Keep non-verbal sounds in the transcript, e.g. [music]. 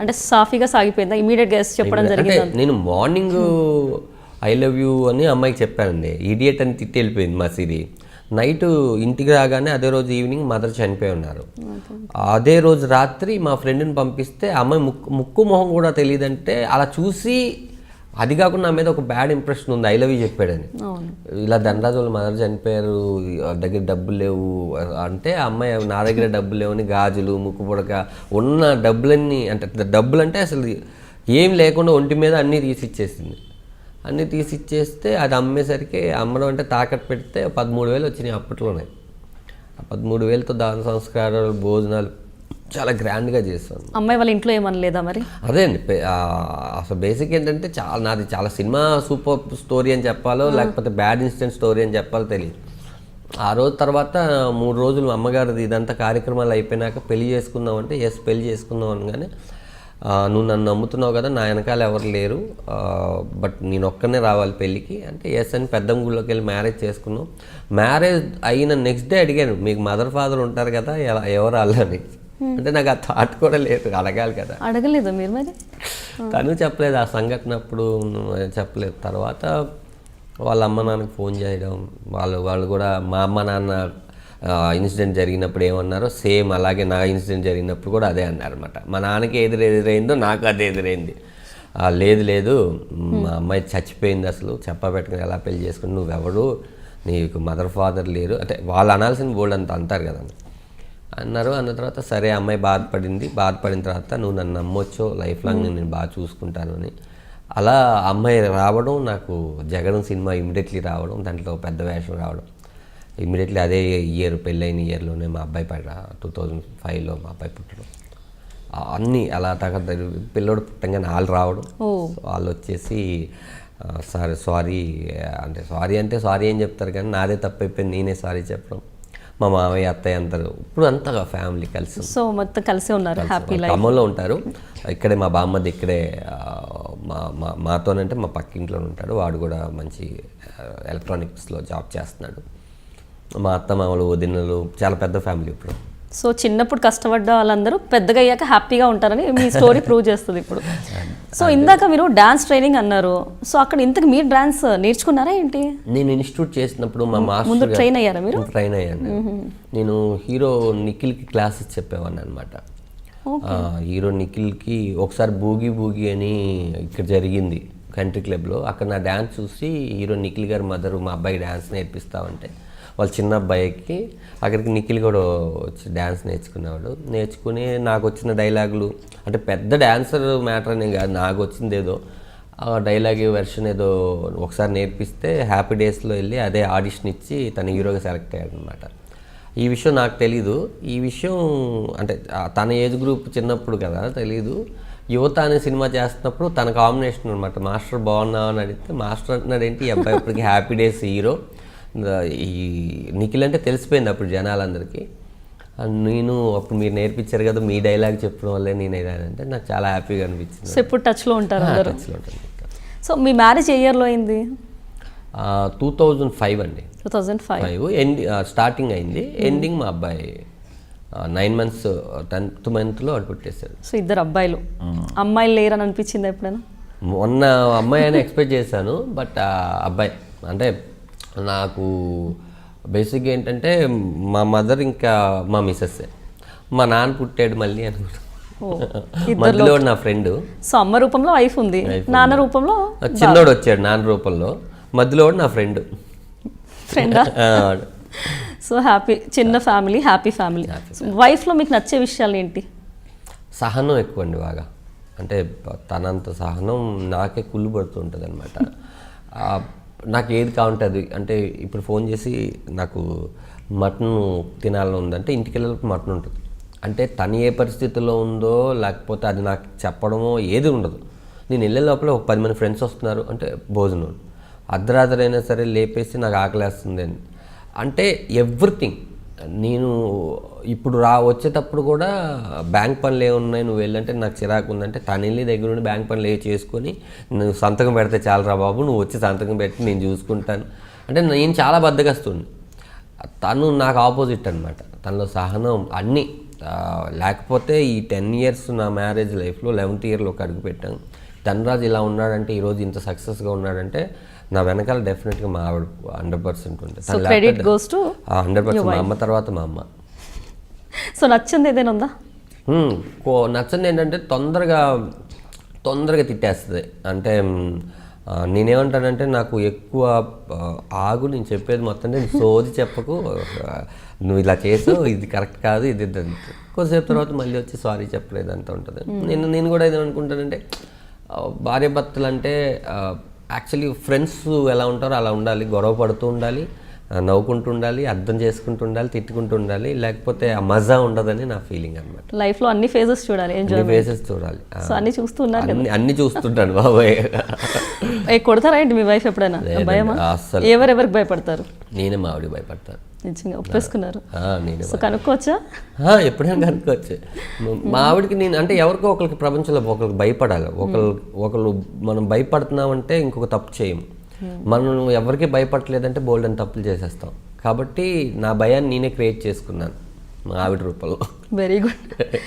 అంటే సాఫీగా సాగిపోయిందా? ఇమీడియట్గా చెప్పడం జరిగింది? నేను మార్నింగ్ ఐ లవ్ యూ అని అమ్మాయికి చెప్పానండి. ఇడియట్ అని తిట్టి వెళ్ళిపోయింది మా సిరి. నైట్ ఇంటికి రాగానే అదే రోజు ఈవినింగ్ మదర్ చనిపోయి ఉన్నారు. అదే రోజు రాత్రి మా ఫ్రెండ్ని పంపిస్తే అమ్మాయి ముక్కు ముక్కు మొహం కూడా తెలియదంటే అలా చూసి అది కాకుండా నా మీద ఒక బ్యాడ్ ఇంప్రెషన్ ఉంది. ఐ లవ్ యూ చెప్పాడని. ఇలా ధనరాజు వాళ్ళ మదర్ చనిపోయారు దగ్గర డబ్బులు లేవు. అంటే ఆ అమ్మాయి నా దగ్గర డబ్బులు లేవని గాజులు ముక్కు పుడక ఉన్న డబ్బులన్నీ అంటే డబ్బులు అంటే అసలు ఏం లేకుండా ఒంటి మీద అన్నీ తీసిచ్చేసింది. అన్నీ తీసిచ్చేస్తే అది అమ్మేసరికి అమ్మడం అంటే తాకట్టు పెడితే పదమూడు వేలు వచ్చినాయి అప్పట్లోనే. ఆ పదమూడు వేలతో దాన సంస్కారాలు భోజనాలు చాలా గ్రాండ్గా చేస్తాను అమ్మాయి వాళ్ళ ఇంట్లో ఏమనలేదా మరి? అదే అండి అసలు బేసిక్ ఏంటంటే చాలా నాది చాలా సినిమా సూపర్ స్టోరీ అని చెప్పాలో లేకపోతే బ్యాడ్ ఇన్సిడెంట్ స్టోరీ అని చెప్పాలో తెలియదు. ఆ రోజు తర్వాత మూడు రోజులు అమ్మగారిది ఇదంతా కార్యక్రమాలు అయిపోయినాక పెళ్ళి చేసుకుందాం అంటే ఎస్ పెళ్ళి చేసుకుందాం అనగానే నువ్వు నన్ను నమ్ముతున్నావు కదా నా వెనకాల ఎవరు లేరు బట్ నేను ఒక్కనే రావాలి పెళ్ళికి అంటే ఎస్ అని పెద్దమ్మ గుళ్ళోకి వెళ్ళి మ్యారేజ్ చేసుకున్నాం. మ్యారేజ్ అయిన నెక్స్ట్ డే అడిగాను మీకు మదర్ ఫాదర్ ఉంటారు కదా ఎలా ఎవరు వాళ్ళని? అంటే నాకు ఆ థాట్ కూడా లేదు అడగాలి కదా. అడగలేదు మీరు మరి? [laughs] తను చెప్పలేదు ఆ సంఘటన అప్పుడు చెప్పలేదు. తర్వాత వాళ్ళ అమ్మ నాన్నకి ఫోన్ చేయడం వాళ్ళు వాళ్ళు కూడా మా అమ్మ నాన్న ఇన్సిడెంట్ జరిగినప్పుడు ఏమన్నారో సేమ్ అలాగే నా ఇన్సిడెంట్ జరిగినప్పుడు కూడా అదే అన్నారన్నమాట. మా నాన్నకి ఎదురు ఎదురైందో నాకు అదే ఎదురైంది లేదు లేదు మా అమ్మాయి చచ్చిపోయింది అసలు చెప్పబెట్టుకుని ఎలా పెళ్ళి చేసుకుని నువ్వెవరు నీకు మదర్ ఫాదర్ లేరు. అంటే వాళ్ళు అనాల్సిన బోల్డ్ అంత అంటారు కదా. అన్నారు. అన్న తర్వాత సరే అమ్మాయి బాధపడింది. బాధపడిన తర్వాత నువ్వు నన్ను నమ్మొచ్చు. లైఫ్ లాంగ్ నేను బాగా చూసుకుంటాను అని. అలా అమ్మాయి రావడం నాకు జగడం సినిమా ఇమీడియట్లీ రావడం దాంట్లో పెద్ద వేషం రావడం. ఇమీడియట్లీ అదే ఇయర్ పెళ్ళైన ఇయర్లోనే మా అబ్బాయి పడ టూ థౌజండ్ ఫైవ్లో మా అబ్బాయి పుట్టడం. అన్నీ అలా తగ్గ పిల్లోడు పుట్టంగానే వాళ్ళు రావడం. వాళ్ళు వచ్చేసి సారీ సారీ అంటే సారీ అంటే సారీ అని చెప్తారు కానీ నాదే తప్పైపోయింది. నేనే సారీ చెప్పడం. మా మామయ్య అత్తయ్య అంటారు ఇప్పుడు అంతా ఫ్యామిలీ కలిసి సో మొత్తం కలిసే ఉన్నారు హ్యాపీ లైఫ్ ఖమ్మంలో ఉంటారు. ఇక్కడే మా బామ్మది ఇక్కడే మా మా మాతోనంటే మా పక్కింట్లో ఉంటాడు. వాడు కూడా మంచి ఎలక్ట్రానిక్స్లో జాబ్ చేస్తున్నాడు. మా అత్త మామలు వదినలు చాలా పెద్ద ఫ్యామిలీ ఇప్పుడు. సో చిన్నప్పుడు కష్టపడ్డ వాళ్ళందరూ పెద్దగా అయ్యాక హ్యాపీగా ఉంటారని మీ స్టోరీ ప్రూవ్ చేస్తుంది ఇప్పుడు. సో ఇందాక మీరు డాన్స్ ట్రైనింగ్ అన్నారు. సో అక్కడ ఇంతకు మీరు డాన్స్ నేర్చుకున్నారా ఏంటి? నేను ఇన్స్టిట్యూట్ చేసినప్పుడు మా మాస్టర్ ముందు ట్రైన్ అయ్యారా మీరు? ట్రైన్ అయ్యాను నేను. హీరో నిఖిల్కి క్లాసెస్ చెప్పేవాడిని అనమాట హీరో నిఖిల్కి ఒకసారి బూగి బూగి అని ఇక్కడ జరిగింది కంట్రీ క్లబ్లో. అక్కడ నా డ్యాన్స్ చూసి హీరో నిఖిల్ గారి మదర్ మా అబ్బాయికి డ్యాన్స్ నేర్పిస్తామంటే వాళ్ళ చిన్న అబ్బాయికి అక్కడికి నిఖిల్ కూడా వచ్చి డ్యాన్స్ నేర్చుకునేవాడు. నేర్చుకుని నాకు వచ్చిన డైలాగులు అంటే పెద్ద డ్యాన్సర్ మ్యాటర్ అని కాదు నాకు వచ్చింది ఏదో. ఆ డైలాగ్ వెర్షన్ ఏదో ఒకసారి నేర్పిస్తే హ్యాపీ డేస్లో వెళ్ళి అదే ఆడిషన్ ఇచ్చి తన హీరోగా సెలెక్ట్ అయ్యాడు అనమాట ఈ విషయం నాకు తెలీదు. ఈ విషయం అంటే తన ఏజ్ గ్రూప్ చిన్నప్పుడు కదా తెలీదు. యువత అనే సినిమా చేస్తున్నప్పుడు తన కాంబినేషన్ అనమాట మాస్టర్ బాగున్నావు అని అడిగితే మాస్టర్ అంటున్నాడు ఏంటి? ఈ అబ్బాయి ఇప్పటికి హ్యాపీ డేస్ హీరో ఈ నిఖిల్ అంటే తెలిసిపోయింది అప్పుడు జనాలందరికీ. నేను అప్పుడు మీరు నేర్పించారు కదా మీ డైలాగ్ చెప్పడం వల్లే నేను అంటే నాకు చాలా హ్యాపీగా అనిపించింది. సో ఇప్పుడు టచ్లో ఉంటారు అందరూ. టచ్లో ఉంటుంది సో మీ మ్యారేజ్ ఏ ఇయర్లో అయింది? టూ థౌజండ్ ఫైవ్ అండి. టూ థౌజండ్ ఫైవ్ ఫైవ్ ఎండి స్టార్టింగ్ అయింది. ఎండింగ్ మా అబ్బాయి నైన్ మంత్స్ టెన్త్ మంత్లో అటు పెట్టేశాడు సో ఇద్దరు అబ్బాయిలు. అమ్మాయిలు లేరని అనిపించింది ఎప్పుడైనా? మొన్న అమ్మాయి అని ఎక్స్పెక్ట్ చేశాను బట్ అబ్బాయి అంటే నాకు బేసిక్గా ఏంటంటే మా మదర్ ఇంకా మా మిస్సెస్ మా నాన్న పుట్టాడు మళ్ళీ అనుకుంటా. [laughs] మధ్యలో నా ఫ్రెండ్ సో అమ్మ రూపంలో వైఫ్ ఉంది నాన్న రూపంలో చిన్నోడు వచ్చాడు నాన్న రూపంలో. మధ్యలో నా ఫ్రెండ్ ఫ్రెండా సో హ్యాపీ చిన్న ఫ్యామిలీ హ్యాపీ ఫ్యామిలీ వైఫ్లో మీకు నచ్చే విషయాలు ఏంటి? సహనం ఎక్కువ అండి బాగా. అంటే తనంత సహనం నాకే కుళ్ళు పడుతుంటుంది అనమాట [laughs] నాకు ఏది కావుంటుంది అంటే ఇప్పుడు ఫోన్ చేసి నాకు మటన్ తినాలని ఉందంటే ఇంటికి వెళ్ళినప్పుడు మటన్ ఉంటుంది. అంటే తను ఏ పరిస్థితిలో ఉందో లేకపోతే అది నాకు చెప్పడమో ఏది ఉండదు. నేను వెళ్ళే లోపల ఒక పది మంది ఫ్రెండ్స్ వస్తున్నారు. అంటే భోజనం. అర్ధరాత్రి అయినా సరే లేపేసి నాకు ఆకలేస్తుంది అని అంటే ఎవ్రీథింగ్. నేను ఇప్పుడు రా వచ్చేటప్పుడు కూడా బ్యాంక్ పనులు ఏమున్నాయి నువ్వు వెళ్ళంటే నాకు చిరాకు ఉందంటే తను వెళ్ళి దగ్గర నుండి బ్యాంక్ పనులు ఏ చేసుకొని నువ్వు సంతకం పెడితే చాలరా బాబు నువ్వు వచ్చి సంతకం పెట్టి నేను చూసుకుంటాను. అంటే నేను చాలా బద్దగస్తుంది తను నాకు ఆపోజిట్ అనమాట తనలో సహనం అన్నీ. లేకపోతే ఈ టెన్ ఇయర్స్ నా మ్యారేజ్ లైఫ్లో లెవెన్త్ ఇయర్లో ఒక అడుగు పెట్టాను. ధనరాజ్ ఇలా ఉన్నాడంటే ఈరోజు ఇంత సక్సెస్గా ఉన్నాడంటే నా వెనకాల డెఫినెట్గా మా ఆవిడ హండ్రెడ్ పర్సెంట్ ఉంటుంది హండ్రెడ్ పర్సెంట్ మా అమ్మ తర్వాత మా అమ్మ. సో నచ్చింది ఏదైనా ఉందా? నచ్చంది ఏంటంటే తొందరగా తొందరగా తిట్టేస్తుంది. అంటే నేనేమంటానంటే నాకు ఎక్కువ ఆగు నేను చెప్పేది మొత్తం నేను సోది చెప్పకు. నువ్వు ఇలా చేసావు ఇది కరెక్ట్ కాదు ఇది. కొద్దిసేపు తర్వాత మళ్ళీ వచ్చి సారీ చెప్పలేదు అంత ఉంటుంది. నేను నేను కూడా ఏదనుకుంటానంటే ఆ, భార్య భర్తలు అంటే యాక్చువల్లీ ఫ్రెండ్స్ ఎలా ఉంటారో అలా ఉండాలి గొడవ పడుతూ ఉండాలి. నవ్వుకుంటూ ఉండాలి అర్థం చేసుకుంటూ ఉండాలి తిట్టుకుంటూ ఉండాలి లేకపోతే ఆ మజా ఉండదని నా ఫీలింగ్ అనమాట లైఫ్లో అన్ని ఫేజెస్ చూడాలి ఎంజాయ్ అన్ని ఫేసెస్ చూడాలి. సో అన్ని చూస్తున్నారు అన్ని అన్ని చూస్తుంటాను బాబాయ్. ఏ కొడతారా ఏంటి మీ వైఫ్ ఎప్పుడైనా? భయమా? అస్సలు. ఎవరెవరికి భయపడతారు? నేనే మా ఆవిడ భయపడతాను. నిజంగా ఒప్పేసుకున్నారు. సో కనుక్కోవచ్చా? ఆ, ఎప్పుడైనా కనుక్కోవచ్చు. మ- ఆవిడకి నేను అంటే ఎవరికో ఒకరికి ప్రపంచంలో ఒకరికి భయపడాలి. ఒకరు ఒకరు మనం భయపడుతున్నామంటే ఇంకొక తప్పు చేయం మనం ఎవరికి భయపడలేదంటే బోల్డ్ అని తప్పులు చేసేస్తాం. కాబట్టి నా భయాన్ని నేనే క్రియేట్ చేసుకున్నాను మా ఆవిడ రూపంలో. Very good [laughs]